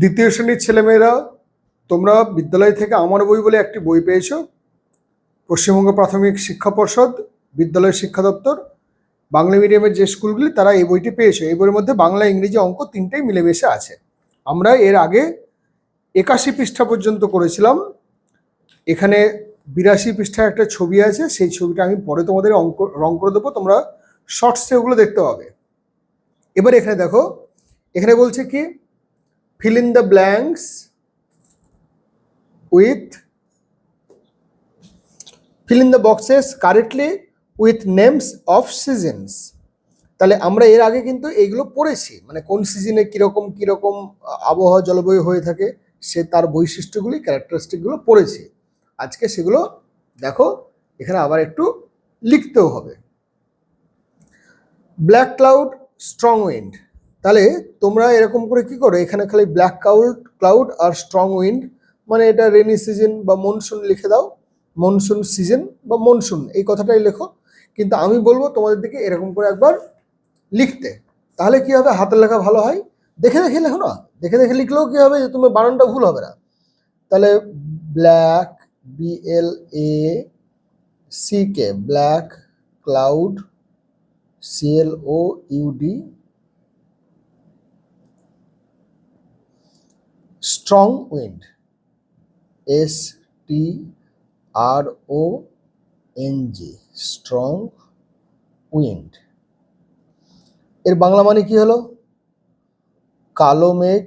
দ্বিতীয় শ্রেণির ছেলেমেয়েরা, তোমরা বিদ্যালয় থেকে আমার বই বলে একটি বই পেয়েছ। পশ্চিমবঙ্গ প্রাথমিক শিক্ষা পর্ষদ, বিদ্যালয় শিক্ষা দপ্তর, বাংলা মিডিয়ামের যে স্কুলগুলি, তারা এই বইটি পেয়েছে। এই বইয়ের মধ্যে বাংলা, ইংরেজি অঙ্ক তিনটেই মিলেমিশে আছে। আমরা এর আগে একাশি পৃষ্ঠা পর্যন্ত করেছিলাম। এখানে বিরাশি পৃষ্ঠায় একটা ছবি আছে, সেই ছবিটা আমি পরে তোমাদের অঙ্ক, রং করে দেবো, তোমরা শর্টসে ওগুলো দেখতে পাবে। এবার এখানে দেখো, এখানে বলছে কি fill in the blanks with, fill in the boxes correctly with names of seasons. তাহলে আমরা এর আগে কিন্তু এইগুলো পড়েছি। মানে কোন সিজনে কীরকম কীরকম আবহাওয়া, জলবায়ু হয়ে থাকে সে তার বৈশিষ্ট্যগুলি ক্যারেক্টারিস্টিকগুলো পড়েছি। আজকে সেগুলো দেখো, এখানে আবার একটু লিখতেও হবে। ব্ল্যাক ক্লাউড স্ট্রং উইন্ড তাহলে তোমরা এরকম করে কি করো? এখানে খালি ব্ল্যাক ক্লাউড ক্লাউড আর স্ট্রং উইন্ড মানে এটা রেনি সিজন বা মনসুন লিখে দাও। মনসুন সিজন বা মনসুন এই কথাটাই লেখো। কিন্তু আমি বলব তোমাদের দিকে এরকম করে একবার লিখতে। তাহলে কি হবে? হাতের লেখা ভালো হয়। দেখে দেখে লেখো না? দেখে দেখে লিখলেও কি হবে যে তুমি বানানটা ভুল হবে না? তাহলে black B L A C K black cloud C L O U D strong wind S T R O N G strong wind. এর বাংলা মানে কি হলো? কালো মেঘ,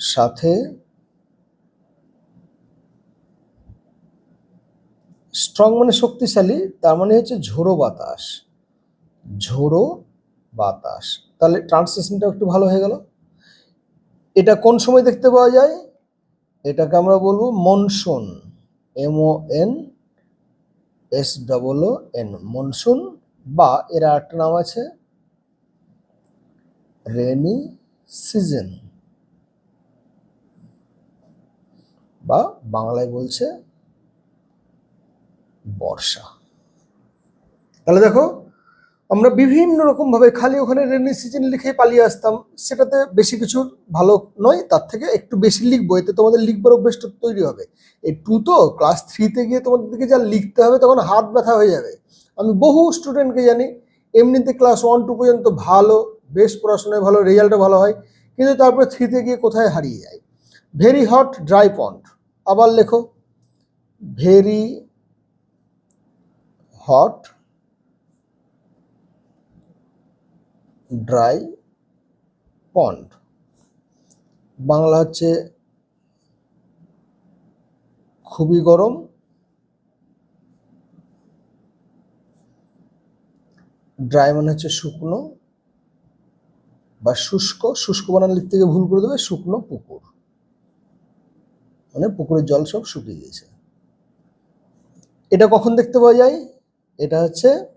সাথে স্ট্রং মানে শক্তিশালী, তার মানে হচ্ছে ঝোড়ো বাতাস। ঝোড়ো বাতাস। তাহলে ট্রান্সলেশনটা একটু ভালো হয়ে গেল। এটা কোন সময় দেখতে পাওয়া যায়? এটাকে আমরা বলব monsoon. M O N S double O N monsoon বা এর একটা নাম আছে রেনি সিজন। বা বাংলায় বলছে বর্ষা। তাহলে দেখো আমরা বিভিন্ন রকম ভাবে খালি ওখানে রেনি সিজন লিখে পালিয়ে আসতাম, সেটাতে বেশি কিছু ভালো নয়, তার থেকে একটু বেশি লিখব, এতে তোমাদের লিখবার অভ্যেসটা তৈরি হবে। এই টু তো ক্লাস থ্রিতে গিয়ে তোমাদের দিকে যা লিখতে হবে, তখন হাত ব্যথা হয়ে যাবে। আমি বহু স্টুডেন্টকে জানি, এমনিতে ক্লাস ওয়ান টু পর্যন্ত ভালো, বেশ পড়াশোনায় ভালো, রেজাল্টও ভালো হয়, কিন্তু তারপরে থ্রিতে গিয়ে কোথায় হারিয়ে যায়? ভেরি হট ড্রাই পন্ড আবার লেখো very hot dry pond. Bangla হচ্ছে খুবই গরম। ড্রাই মানে হচ্ছে শুকনো বা শুষ্ক। শুষ্ক বানান লিখতে গিয়ে ভুল করে দেবে, শুকনো পুকুর। মানে পুকুরের জল সব শুকিয়ে গেছে এটা কখন দেখতে পাওয়া যায়? এটা হচ্ছে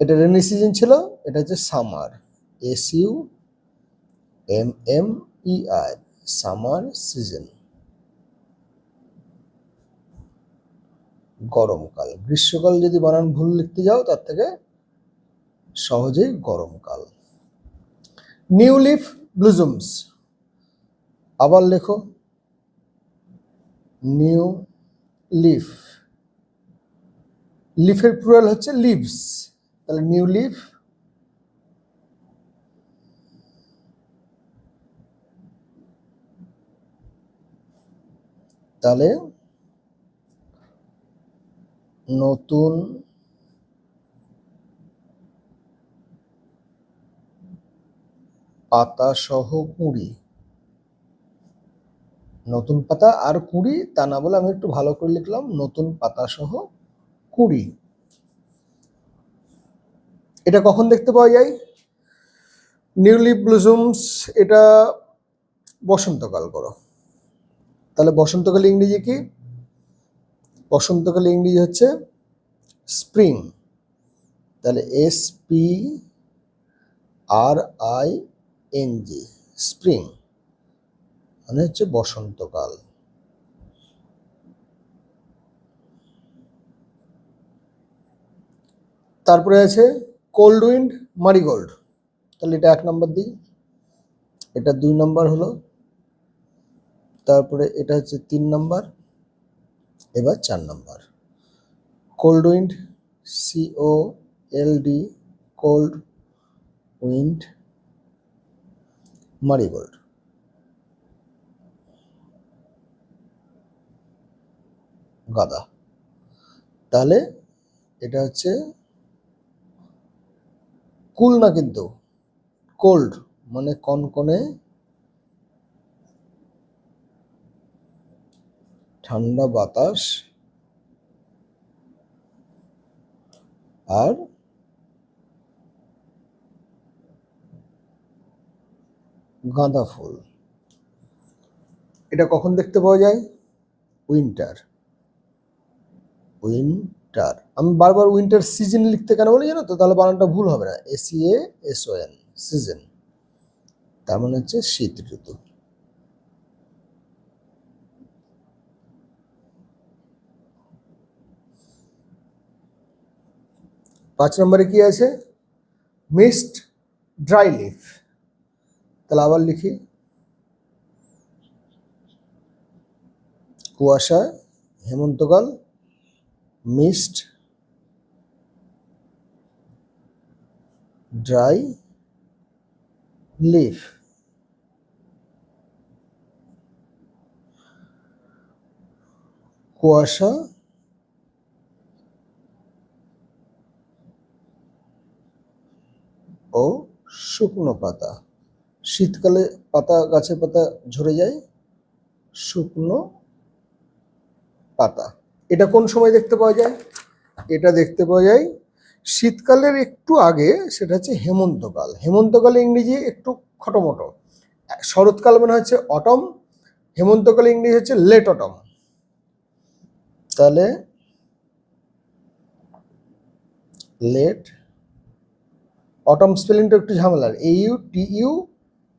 এটা রেনি সিজন ছিল, এটা হচ্ছে summer S U M M E I summer season গরমকাল, গ্রীষ্মকাল যদি বানান ভুল লিখতে যাও, তার থেকে সহজেই গরমকাল। নিউ লিফ ব্লুজুমস আবার লেখো। নিউ লিফ লিফের প্লুরাল হচ্ছে লিভস তাহলে নিউ লিফ তাহলে নতুন পাতা সহ কুড়ি। নতুন পাতা আর কুড়ি, তা না বলে আমি একটু ভালো করে লিখলাম, নতুন পাতা সহ কুড়ি। এটা কখন দেখতে পাওয়া যায়? নিউলি ব্লুজুমস, এটা বসন্তকাল করো। তাহলে বসন্তকাল ইংরেজি কি? বসন্তকাল ইংরেজি হচ্ছে স্প্রিং। তাহলে S P R I N G spring. মানে হচ্ছে বসন্তকাল। তারপরে আছে কোল্ড উইন্ড মারিগোল্ড তাহলে এটা এক নম্বর দিই। এটা দুই নম্বর হলো। তারপরে এটা হচ্ছে তিন নম্বর। এবার চার নম্বর। Cold wind C O L D cold wind marigold গাদা। তাহলে এটা হচ্ছে কুল না কিন্তু কোল্ড মানে কনকনে ঠান্ডা বাতাস আর গাঁদা ফুল। এটা কখন দেখতে পাওয়া যায়? উইন্টার উইন্টার আমি বারবার উইন্টার সিজন লিখতে কেন বলি জানো তো? তাহলে বানানটা ভুল হবে না। S E A S O N season তার মানে হচ্ছে শীত ঋতু। পাঁচ নম্বরে কি আছে? মিস্ট ড্রাই লিফ তাহলে আবার লিখি। কুয়াশা, হেমন্তকাল মিস্ট ড্রাই লিফ। কুয়াশা, ও শুকনো পাতা। শীতকালে পাতা গাছের পাতা ঝরে যায়, শুকনো পাতা। এটা কোন সময় দেখতে পাওয়া যায়? এটা দেখতে পাওয়া যায় শীতকালের একটু আগে, সেটা হচ্ছে হেমন্তকাল। হেমন্তকালে ইংরেজি একটু খটোমটো। শরৎকাল মানে হচ্ছে অটম, হেমন্তকালে ইংরেজি হচ্ছে লেট অটম। তাহলে লেট অটম স্পেলিংটা একটু ঝামেলার। A U T U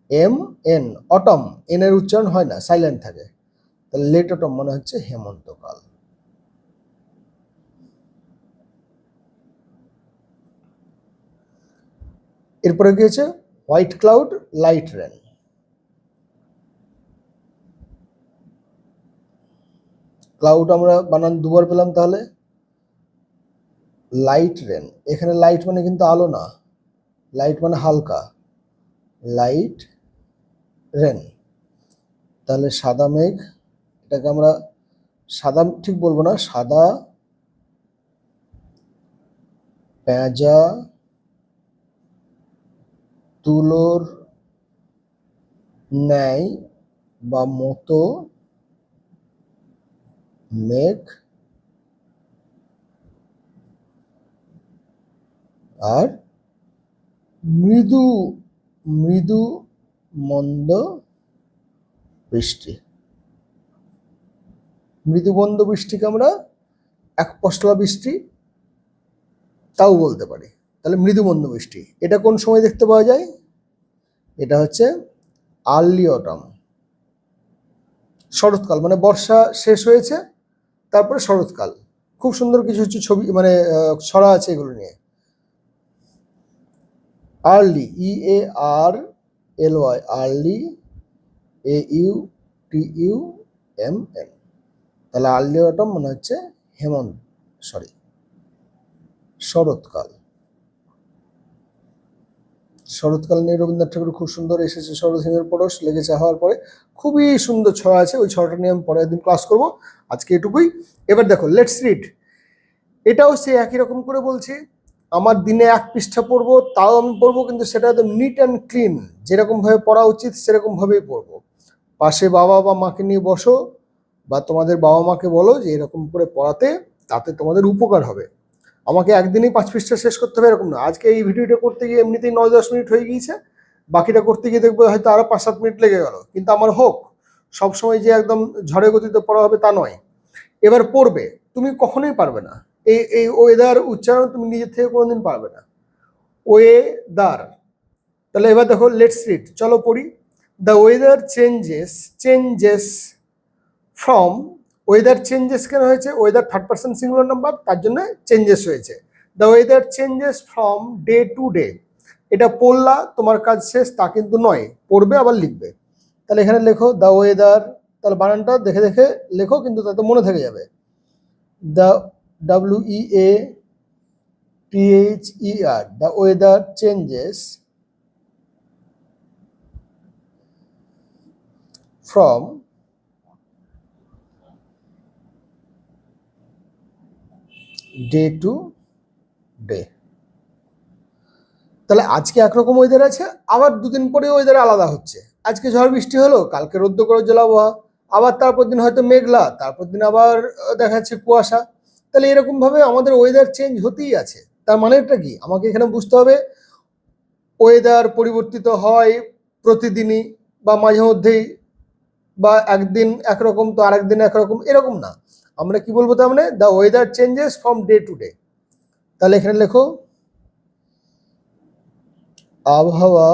M N autumn N এর উচ্চারণ হয় না সাইলেন্ট থাকে। তাহলে লেট অটম মনে হচ্ছে হেমন্তকাল। এরপরে কি হয়েছে? White cloud light rain cloud আমরা বানান দুবার পেলাম তাহলে। লাইট রেন এখানে লাইট মানে কিন্তু আলো না। লাইট মানে হালকা। লাইট রেন তাহলে সাদা মেঘ, এটাকে আমরা সাদা, ঠিক বলব না, সাদা, পেঁজা তুলোর ন্যায় বা মতো মেঘ আর মৃদু মৃদু মন্দ বৃষ্টি। মৃদু মন্দ বৃষ্টিকে আমরা এক পশলা বৃষ্টি তাও বলতে পারি। তাহলে মৃদু মন্দ বৃষ্টি, এটা কোন সময় দেখতে পাওয়া যায়? এটা হচ্ছে আর্লি অটম। শরৎকাল মানে বর্ষা শেষ হয়েছে, তারপরে শরৎকাল। খুব সুন্দর কিছু কিছু ছবি মানে ছড়া আছে এগুলো নিয়ে। Early E A R L Y early A U T U M M তাহলে আর্লি অটম মনে হচ্ছে হেমন্ত সরি শরৎকাল। শরৎকাল নিয়ে রবীন্দ্রনাথ ঠাকুর খুব সুন্দর এসেছে শরৎ হিমের পরশ, লেগেছে হওয়ার পরে খুবই সুন্দর ছড়া আছে, ওই ছড়াটা নিয়ে আমি পরের দিন ক্লাস করব। আজকে এটুকুই। এবার দেখো লেটস রিড এটাও সে একই রকম করে বলছি, আমার দিনে এক পৃষ্ঠা পড়ব, তাও আমি পড়ব, কিন্তু সেটা একদম নিট অ্যান্ড ক্লিন যেরকমভাবে পড়া উচিত, সেরকমভাবেই পড়ব। পাশে বাবা বা মাকে নিয়ে বসো, বা তোমাদের বাবা মাকে বলো যে এরকম করে পড়াতে, তাতে তোমাদের উপকার হবে। আমাকে একদিনেই পাঁচ পৃষ্ঠা শেষ করতে হবে, এরকম না। আজকে এই ভিডিওটা করতে গিয়ে এমনিতেই নয় দশ মিনিট হয়ে গিয়েছে, বাকিটা করতে গিয়ে দেখব হয়তো আরও পাঁচ সাত মিনিট লেগে গেল। কিন্তু আমার হোক, সবসময় যে একদম ঝড়ে গতিতে পড়া হবে তা নয়। এবার পড়বে, তুমি কখনোই পারবে না। এই এই ওয়েদার উচ্চারণ তুমি নিজের থেকে কোনোদিন পারবে না। ওয়েদার তাহলে এবার দেখো লেটস রিড চলো পড়ি। The weather changes changes from weather changes কেন হয়েছে? Weather third person singular number তার জন্য চেঞ্জেস হয়েছে। The weather changes from day to day এটা পড়লা, তোমার কাজ শেষ, তা কিন্তু নয়। পড়বে, আবার লিখবে। তাহলে এখানে লেখো দ্য ওয়েদার তাহলে বানানটা দেখে দেখে লেখো, কিন্তু তাতে মনে থেকে যাবে। The W E A T H E R the weather changes from day to day তাহলে আজকে একরকম ওয়েদার আছে, আবার দুদিন পরে ওয়েদার আলাদা হচ্ছে। আজকে ঝড় বৃষ্টি হলো, কালকে রোদ্দ করে জল আবহাওয়া। আবার তারপর দিন হয়তো মেঘলা, তারপর দিন আবার দেখা যাচ্ছে কুয়াশা। তাহলে এরকম ভাবে আমাদের ওয়েদার চেঞ্জ হতেই আছে। তার মানেটা কি? আমাকে এখানে বুঝতে হবে। ওয়েদার পরিবর্তিত হয় প্রতিদিনই বা মাঝে মধ্যেই বা একদিন একরকম, তো আরেকদিন একরকম, এরকম না। আমরা কি বলব তার মানে? The weather changes from day to day তাহলে এখানে লেখো, আবহাওয়া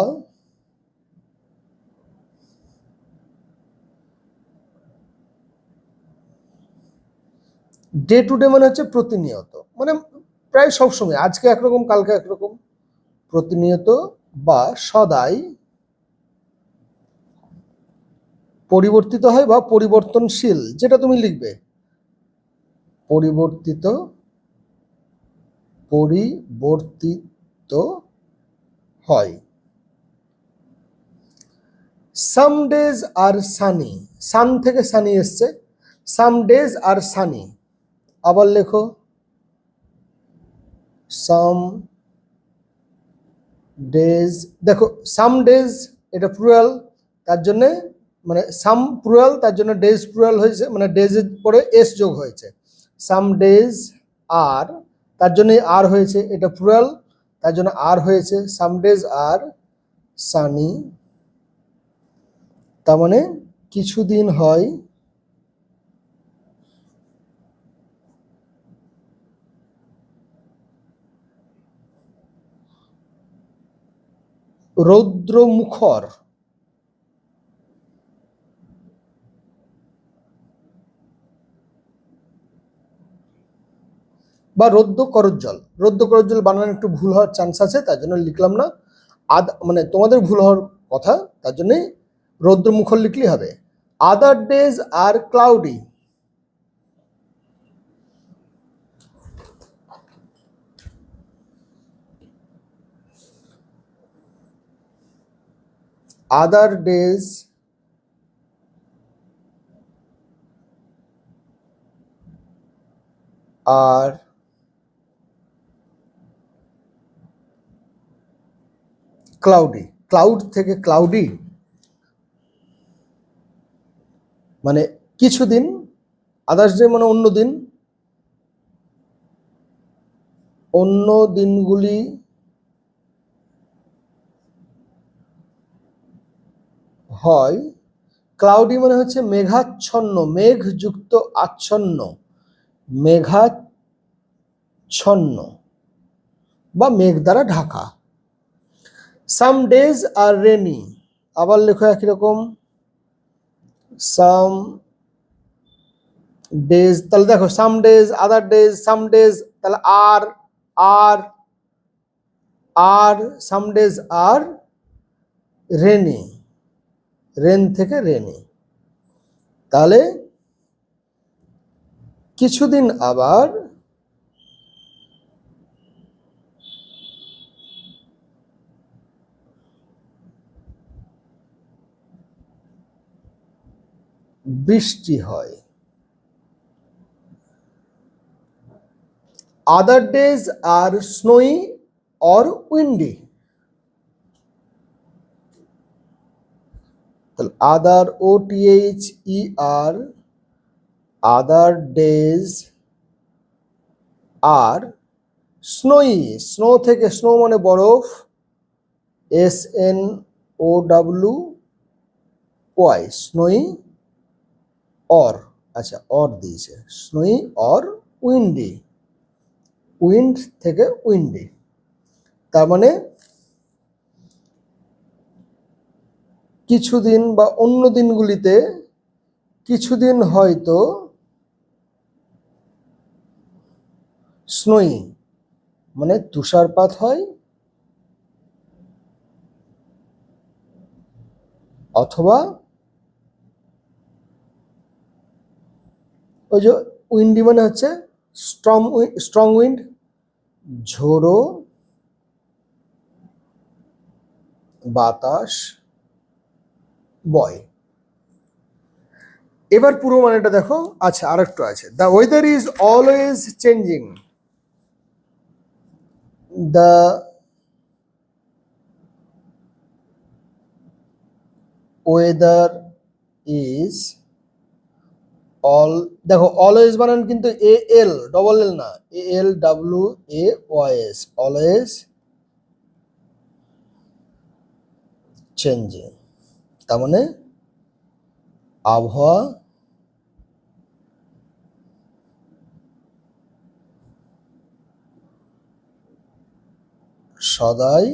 ডে টু ডে মানে হচ্ছে প্রতিনিয়ত। মানে প্রায় সবসময়, আজকে একরকম, কালকে একরকম। প্রতিনিয়ত বা সদাই পরিবর্তিত হয় বা পরিবর্তনশীল, যেটা তুমি লিখবে। পরিবর্তিত পরিবর্তিত হয়। সাম ডেজ আর সানি সান থেকে সানি এসছে। সাম ডেজ আর সানি আবার লেখো। সাম ডেজ দেখো সাম ডেজ এটা প্লুরাল তার জন্যে মানে সাম প্লুরাল তার জন্য ডেজ প্লুরাল হয়েছে মানে ডেজের পরে এস যোগ হয়েছে। সাম ডেজ আর তার জন্য আর হয়েছে, এটা প্লুরাল তার জন্য আর হয়েছে সাম ডেজ আর সানি তার মানে কিছুদিন হয়, রৌদ্রমুখর বা রৌদ্র করজ্জল রৌদ্র করজ্জল বানানো একটু ভুল হওয়ার চান্স আছে, তার জন্য লিখলাম না। আদ মানে তোমাদের ভুল হওয়ার কথা, তার জন্যই রৌদ্রমুখর লিখলেই হবে। Other days are cloudy other days are cloudy cloud থেকে ক্লাউডি মানে কিছুদিন আদার্স ডে মানে অন্য দিন। অন্য দিনগুলি হয় ক্লাউডি মানে হচ্ছে মেঘাচ্ছন্ন, মেঘযুক্ত আচ্ছন্ন, মেঘাচ্ছন্ন বা মেঘ দ্বারা ঢাকা। সাম ডেজ আর রেনি আবার লেখো একই রকম। সাম ডেজ তাহলে দেখো some days other days some days তাহলে are are are some days are rainy rain থেকে রেনি তাহলে কিছুদিন আবার বৃষ্টি হয়। Other days are snowy or windy other O T H E R other days are snowy snow থেকে snow মানে বরফ। S N O W Y snowy or আচ্ছা অর দিয়েছে। স্নোই অর উইন্ডি উইন্ড থেকে উইন্ডি তার মানে কিছুদিন বা অন্য দিনগুলিতে কিছুদিন হয়তো স্নোই মানে তুষারপাত হয় অথবা ওই যে উইন্ডি মানে হচ্ছে স্ট্রং স্ট্রং উইন্ড, ঝোড়ো, বাতাস, বয়। এবার পুরো মানেটা দেখো। আচ্ছা আরেকটু আছে। The weather is always changing the weather is all, দেখো অলওয়েজ বানান কিন্তু এ এল ডবল এল না A L W A Y S always changing তার মানে আবহাওয়া সদাই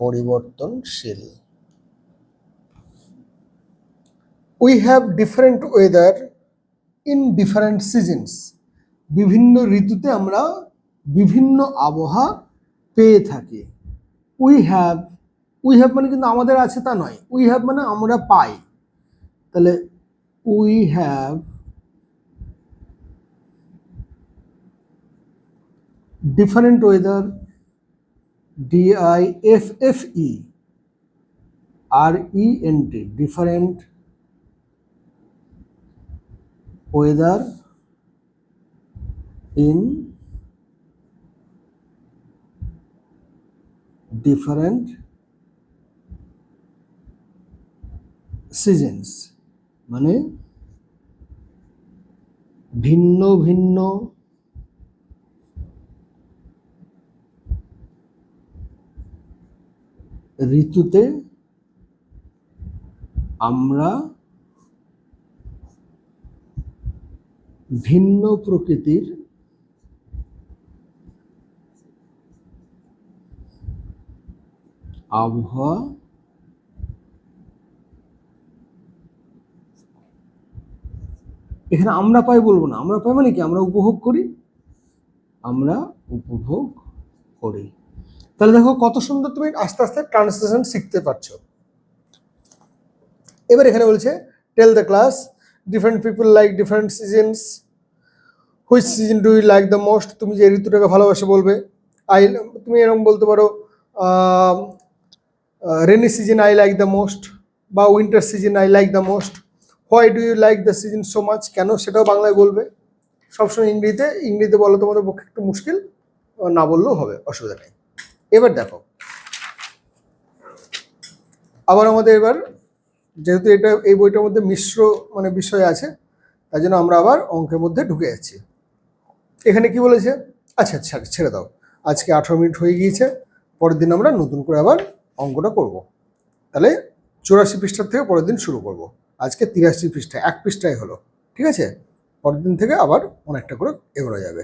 পরিবর্তনশীল। We have different weather in different seasons বিভিন্ন ঋতুতে আমরা বিভিন্ন আবহাওয়া পেয়ে থাকি উই হ্যাভ উই হ্যাভ মানে কিন্তু আমাদের আছে তা নয় উই হ্যাভ মানে আমরা পাই তাহলে we have different weather D I F F E R E N T different weather in different seasons মানে ভিন্ন ভিন্ন ঋতুতে আমরা ভিন্ন প্রকৃতির আবহাওয়া এখানে আমরা পাই বলব না। আমরা পাই মানে কি? আমরা উপভোগ করি, আমরা উপভোগ করি। তাহলে দেখো কত সুন্দর তুমি আস্তে আস্তে ট্রান্সলেশন শিখতে পারছ। এবার এখানে বলছে tell the class different people like different seasons which season do you like the most তুমি যে ঋতুটাকে ভালোবাসে বলবে। আই তুমি এরকম বলতে পারো rainy season I like the most বা winter season I like the most why do you like the season so much কেন সেটাও বাংলায় বলবে। সবসময় ইংরেজিতে ইংরেজিতে বলো তোমাদের পক্ষে একটু মুশকিল, না বললেও হবে, অসুবিধা নেই। এবার দেখো। আবার আমাদের এবার, যেহেতু এটা এই বইটার মধ্যে মিশ্র মানে বিষয় আছে তাই জন্য আমরা আবার অঙ্কের মধ্যে ঢুকে যাচ্ছি। এখানে কি বলেছে? আচ্ছা আচ্ছা ছেড়ে দাও। আজকে আঠারো মিনিট হয়ে গিয়েছে, পরের দিন আমরা নতুন করে আবার অঙ্কটা করব। তাহলে চুরাশি পৃষ্ঠার থেকে পরের দিন শুরু করব। আজকে তিরাশি পৃষ্ঠা এক পৃষ্ঠায় হলো, ঠিক আছে? পরের দিন থেকে আবার অনেকটা করে এগোনো যাবে।